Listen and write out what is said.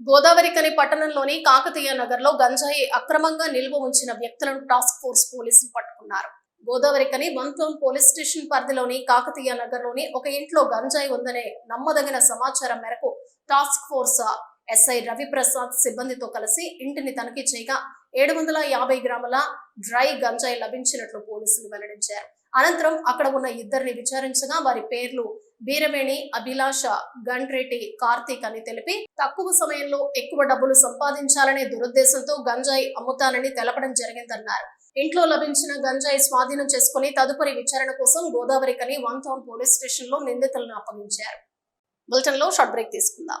గోదావరికని పట్టణంలోని కాకతీయ నగర్లో గంజాయి అక్రమంగా నిల్వ ఉంచిన వ్యక్తులను టాస్క్ ఫోర్స్ పోలీసులు పట్టుకున్నారు. గోదావరికని వన్ పోలీస్ స్టేషన్ పరిధిలోని కాకతీయ నగర్లోని ఒక ఇంట్లో గంజాయి ఉందనే నమ్మదగిన సమాచారం మేరకు టాస్క్ ఫోర్స్ ఎస్ఐ రవిప్రసాద్ సిబ్బందితో కలిసి ఇంటిని తనిఖీ చేయగా ఏడు వందల యాభై గ్రాముల డ్రై గంజాయి లభించినట్లు పోలీసులు వెల్లడించారు. అనంతరం అక్కడ ఉన్న ఇద్దరిని విచారించగా వారి పేర్లు బీరవేణి అభిలాష గండ్రెడ్డి కార్తీక్ అని తెలిపి తక్కువ సమయంలో ఎక్కువ డబ్బులు సంపాదించాలనే దురుద్దేశంతో గంజాయి అమ్ముతానని తెలపడం జరిగిందన్నారు. ఇంట్లో లభించిన గంజాయి స్వాధీనం చేసుకుని తదుపరి విచారణ కోసం గోదావరి కని వన్ టౌన్ పోలీస్ స్టేషన్లో నిందితులను అప్పగించారు. బులెటిన్లో షార్ట్ బ్రేక్ తీసుకుందాం.